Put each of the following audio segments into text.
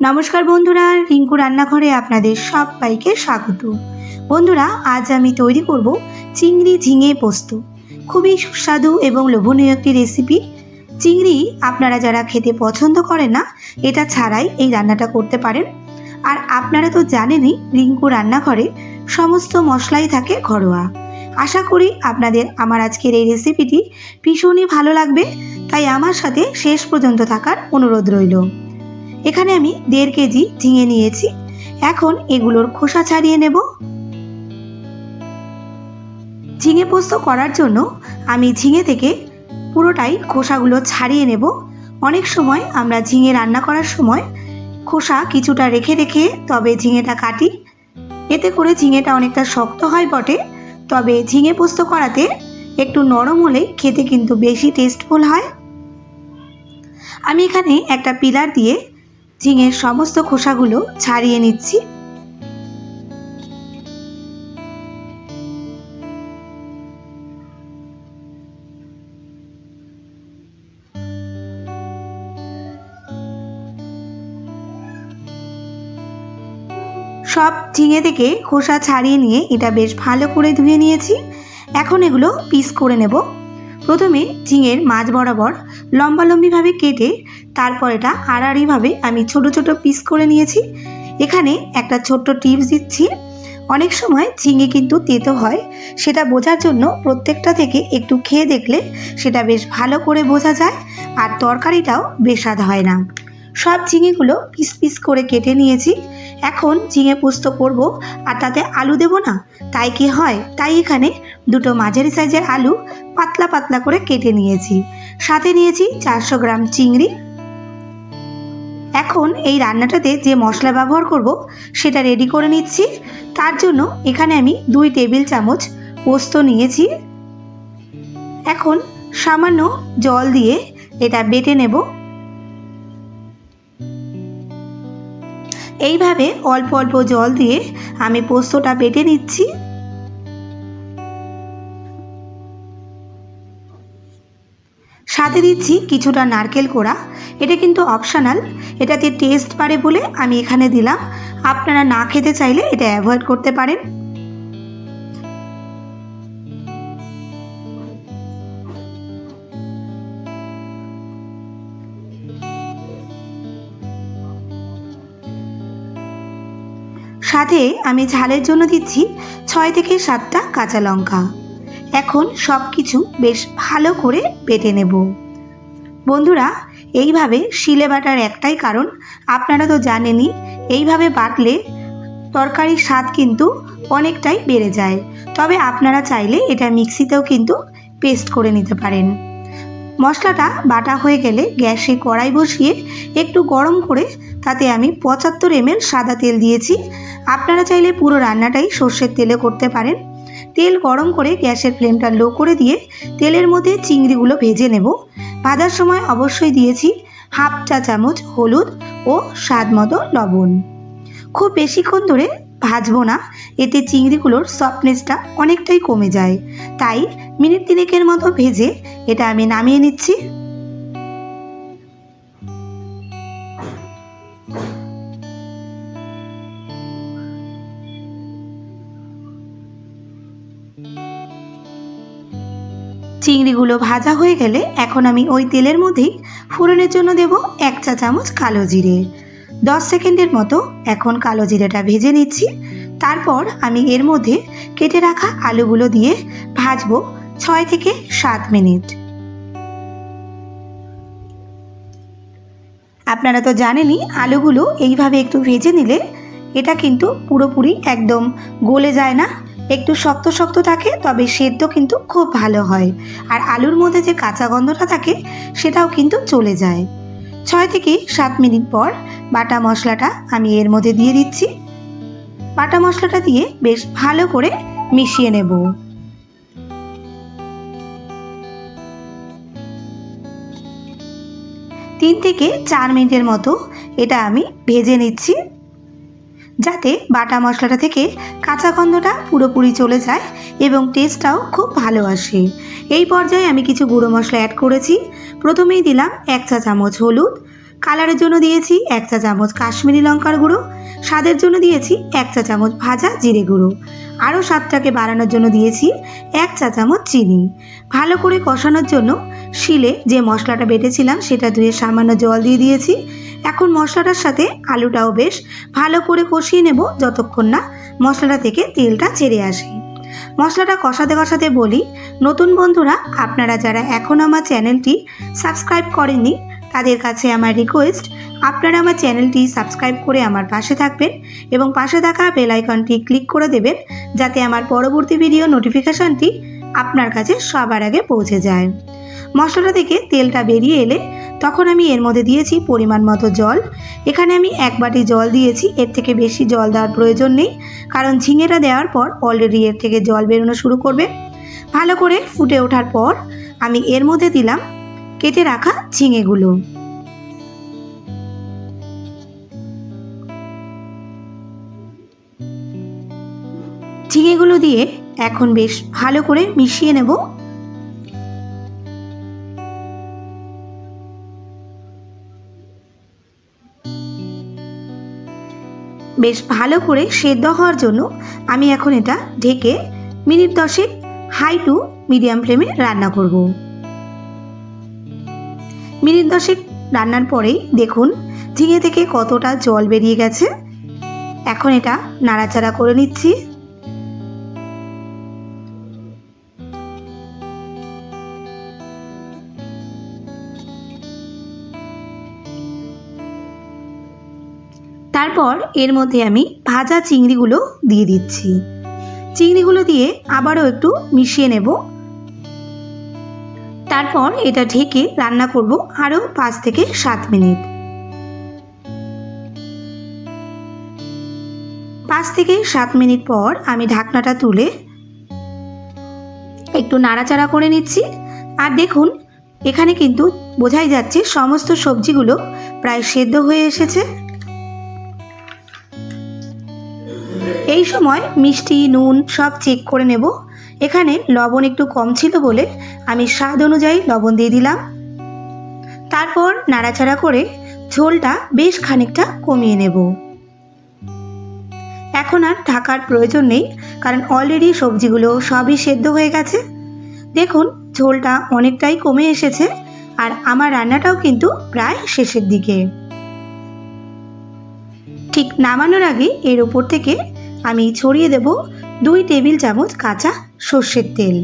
নমস্কার বন্ধুরা, রিঙ্কু রান্নাঘরে আপনাদের সবাইকে স্বাগত। বন্ধুরা, আজ আমি তৈরি করব চিংড়ি ঝিঙে পোস্ত। খুবই সুস্বাদু এবং লোভনীয় একটি রেসিপি চিংড়ি আপনারা যারা খেতে পছন্দ করেন না, এটা ছাড়াই এই রান্নাটা করতে পারেন। আর আপনারা তো জানেনই, রিঙ্কু রান্নাঘরে সমস্ত মশলাই থাকে ঘরোয়া। আশা করি আপনাদের আমার আজকের এই রেসিপিটি ভীষণই ভালো লাগবে। তাই আমার সাথে শেষ পর্যন্ত থাকার অনুরোধ রইল। এখানে আমি দেড় কেজি ঝিঙে নিয়েছি। এখন এগুলোর খোসা ছাড়িয়ে নেব। ঝিঙে পোস্ত করার জন্য আমি ঝিঙে থেকে পুরোটাই খোসাগুলো ছাড়িয়ে নেব। অনেক সময় আমরা ঝিঙে রান্না করার সময় খোসা কিছুটা রেখে রেখে তবে ঝিঙেটা কাটি। এতে করে ঝিঙেটা অনেকটা শক্ত হয় বটে। তবে ঝিঙে পোস্ত করাতে একটু নরম হলে খেতে কিন্তু বেশি টেস্টফুল হয়। আমি এখানে একটা পিলার দিয়ে ঝিঙের সমস্ত খোসাগুলো ছাড়িয়ে নিচ্ছি। সব ঝিঙে থেকে খোসা ছাড়িয়ে নিয়ে এটা বেশ ভালো করে ধুয়ে নিয়েছি। এখন এগুলো পিস করে নেব। প্রথমে ঝিঙের মাছ বরাবর লম্বালম্বিভাবে কেটে তারপর এটা আড়াআড়িভাবে আমি ছোট ছোট পিস করে নিয়েছি। এখানে একটা ছোট্ট টিপস দিচ্ছি। অনেক সময় ঝিঙে কিন্তু তেতো হয়। সেটা বোঝার জন্য প্রত্যেকটা থেকে একটু খেয়ে দেখলে সেটা বেশ ভালো করে বোঝা যায় আর তরকারিটাও বেস্বাদ হয় না। সব ঝিঙেগুলো পিস পিস করে কেটে নিয়েছি। এখন ঝিঙে পোস্ত করব আর তাতে আলু দেব না। তাই কি হয়? তাই এখানে দুটো মাঝারি সাইজের আলু পাতলা পাতলা করে কেটে নিয়েছি। সাথে নিয়েছি চারশো গ্রাম চিংড়ি। এখন এই রান্নাটাতে যে মশলা ব্যবহার করব, সেটা রেডি করে নিচ্ছি। তার জন্য এখানে আমি দুই টেবিল চামচ পোস্ত নিয়েছি। এখন সামান্য জল দিয়ে এটা বেটে নেব। এইভাবে অল্প অল্প জল দিয়ে আমি পোস্তটা বেটে নিচ্ছি। সাথে দিচ্ছি কিছুটা নারকেল কোড়া। এটা কিন্তু অপশানাল এটাতে টেস্ট পারে বলে আমি এখানে দিলাম। আপনারা না খেতে চাইলে এটা অ্যাভয়েড করতে পারেন। সাথে আমি ঝালের জন্য দিচ্ছি ছয় থেকে সাতটা কাঁচা লঙ্কা। এখন সব কিছু বেশ ভালো করে বেটে নেব। বন্ধুরা, এইভাবে শিলে বাটার একটাই কারণ। আপনারা তো জানেনই, এইভাবে বাটলে তরকারির স্বাদ কিন্তু অনেকটাই বেড়ে যায়। তবে আপনারা চাইলে এটা মিক্সিতেও কিন্তু পেস্ট করে নিতে পারেন। মশলাটা বাটা হয়ে গেলে গ্যাসে কড়াই বসিয়ে একটু গরম করে তাতে আমি পঁচাত্তর এমএল সাদা তেল দিয়েছি। আপনারা চাইলে পুরো রান্নাটাই সর্ষের তেলে করতে পারেন। তেল গরম করে গ্যাসের ফ্লেমটা লো করে দিয়ে তেলের মধ্যে চিংড়িগুলো ভেজে নেব। ভাজার সময় অবশ্যই দিয়েছি হাফ চা চামচ হলুদ ও স্বাদ মতো লবণ। খুব বেশিক্ষণ ধরে ভাজবো না, এতে চিংড়িগুলোর সফটনেসটা অনেকটাই কমে যায়। তাই মিনিট তিনেকের মতো ভেজে এটা আমি নামিয়ে নিচ্ছি। চিংড়িগুলো ভাজা হয়ে গেলে এখন আমি ওই তেলের মধ্যেই ফোড়নের জন্য দেব এক চা চামচ কালো জিরে। দশ সেকেন্ডের মতো এখন কালো জিরেটা ভেজে নিচ্ছি। তারপর আমি এর মধ্যে কেটে রাখা আলুগুলো দিয়ে ভাজবো ছয় থেকে সাত মিনিট। আপনারা তো জানেনই, আলুগুলো এইভাবে একটু ভেজে নিলে এটা কিন্তু পুরোপুরি একদম গলে যায় না একটু শক্ত শক্ত থাকে, তবে সেদ্ধ কিন্তু খুব ভালো হয়। আর আলুর মধ্যে যে কাঁচা গন্ধটা থাকে, সেটাও কিন্তু চলে যায়। ছয় থেকে সাত মিনিট পর বাটা মশলাটা আমি এর মধ্যে দিয়ে দিচ্ছি। বাটা মশলাটা দিয়ে বেশ ভালো করে মিশিয়ে নেব। তিন থেকে চার মিনিটের মতো এটা আমি ভেজে নিচ্ছি। যাতে বাটা মশলাটা থেকে কাঁচা গন্ধটা পুরোপুরি চলে যায় এবং টেস্টটাও খুব ভালো আসে। এই পর্যায়ে আমি কিছু গুঁড়ো মশলা অ্যাড করেছি। প্রথমেই দিলাম এক চা চামচ হলুদ। কালারের জন্য দিয়েছি এক চা চামচ কাশ্মীরি লঙ্কার গুঁড়ো, স্বাদের জন্য দিয়েছি এক চা চামচ ভাজা জিরে গুঁড়ো, আরও স্বাদটাকে বাড়ানোর জন্য দিয়েছি এক চা চামচ চিনি। ভালো করে কষানোর জন্য শিলে যে মশলাটা বেটেছিলাম সেটা ধুয়ে সামান্য জল দিয়ে দিয়েছি। এখন মশলাটার সাথে আলুটাও বেশ ভালো করে কষিয়ে নেব যতক্ষণ না মশলাটা থেকে তেলটা ছেড়ে আসে। মশলাটা কষাতে কষাতে বলি, নতুন বন্ধুরা, আপনারা যারা এখন আমার চ্যানেলটি সাবস্ক্রাইব করেননি তাদের কাছে আমার রিকোয়েস্ট আপনারা আমার চ্যানেলটি সাবস্ক্রাইব করে আমার পাশে থাকবেন এবং পাশে থাকা বেল আইকনটি ক্লিক করে দেবেন যাতে আমার পরবর্তী ভিডিও নোটিফিকেশনটি আপনার কাছে সবার আগে পৌঁছে যায়। মশলাটা থেকে তেলটা বেরিয়ে এলে তখন আমি এর মধ্যে দিয়েছি পরিমাণ মতো জল। এখানে আমি এক বাটি জল দিয়েছি, এর থেকে বেশি জল দেওয়ার প্রয়োজন নেই, কারণ ঝিঙেটা দেওয়ার পর অলরেডি এর থেকে জল বেরোনো শুরু করবে। ভালো করে ফুটে ওঠার পর আমি এর মধ্যে দিলাম কেটে রাখা ঝিঙেগুলো। ঝিঙেগুলো দিয়ে এখন বেশ ভালো করে মিশিয়ে নেব। বেশ ভালো করে সেদ্ধ হওয়ার জন্য আমি এখন এটা ঢেকে মিনিট দশেক হাই টু মিডিয়াম ফ্লেমে রান্না করব। মিনিট দশেক রান্নার পরেই দেখুন ঝিঙে থেকে কতটা জল বেরিয়ে গেছে। এখন এটা নাড়াচাড়া করে নিচ্ছি। তারপর এর মধ্যে আমি ভাজা চিংড়িগুলো দিয়ে দিচ্ছি। চিংড়িগুলো দিয়ে আবারও একটু মিশিয়ে নেব। তারপর এটা ঢেকে রান্না করব আরও পাঁচ থেকে সাত মিনিট। পাঁচ থেকে সাত মিনিট পর আমি ঢাকনাটা তুলে একটু নাড়াচাড়া করে নিচ্ছি। আর দেখুন, এখানে কিন্তু বোঝাই যাচ্ছে সমস্ত সবজিগুলো প্রায় সেদ্ধ হয়ে এসেছে। এই সময় মিষ্টি, নুন সব চেক করে নেব। এখানে লবণ একটু কম ছিল বলে আমি স্বাদ অনুযায়ী লবণ দিয়ে দিলাম। তারপর নাড়াচাড়া করে ঝোলটা বেশ খানিকটা কমিয়ে নেব। এখন আর ঢাকার প্রয়োজন নেই, কারণ অলরেডি সবজিগুলো সবই সেদ্ধ হয়ে গেছে। দেখুন, ঝোলটা অনেকটাই কমে এসেছে আর আমার রান্নাটাও কিন্তু প্রায় শেষের দিকে। ঠিক নামানোর আগে এর উপর থেকে আমি ছড়িয়ে দেব দুই টেবিল চামচ কাঁচা সর্ষের তেল।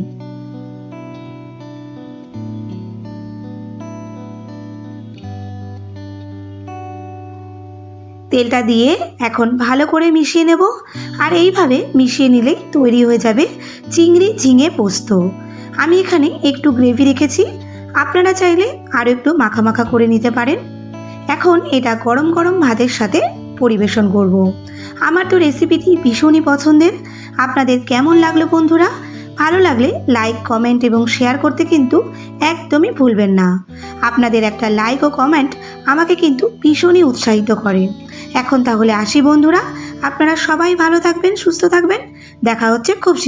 তেলটা দিয়ে এখন ভালো করে মিশিয়ে নেব। আর এইভাবে মিশিয়ে নিলেই তৈরি হয়ে যাবে চিংড়ি ঝিঙে পোস্ত। আমি এখানে একটু গ্রেভি রেখেছি। আপনারা চাইলে আরও একটু মাখা মাখা করে নিতে পারেন। এখন এটা গরম গরম ভাতের সাথে পরিবেশন করব। আমার তো রেসিপিটি ভীষণই পছন্দের। আপনাদের কেমন লাগল বন্ধুরা? ভালো লাগলে লাইক কমেন্ট এবং শেয়ার করতে কিন্তু একদমই ভুলবেন না। আপনাদের একটা লাইক ও কমেন্ট আমাকে কিন্তু ভীষণই উৎসাহিত করে। এখন তাহলে আসি বন্ধুরা। আপনারা সবাই ভালো থাকবেন, সুস্থ থাকবেন। দেখা হচ্ছে খুব।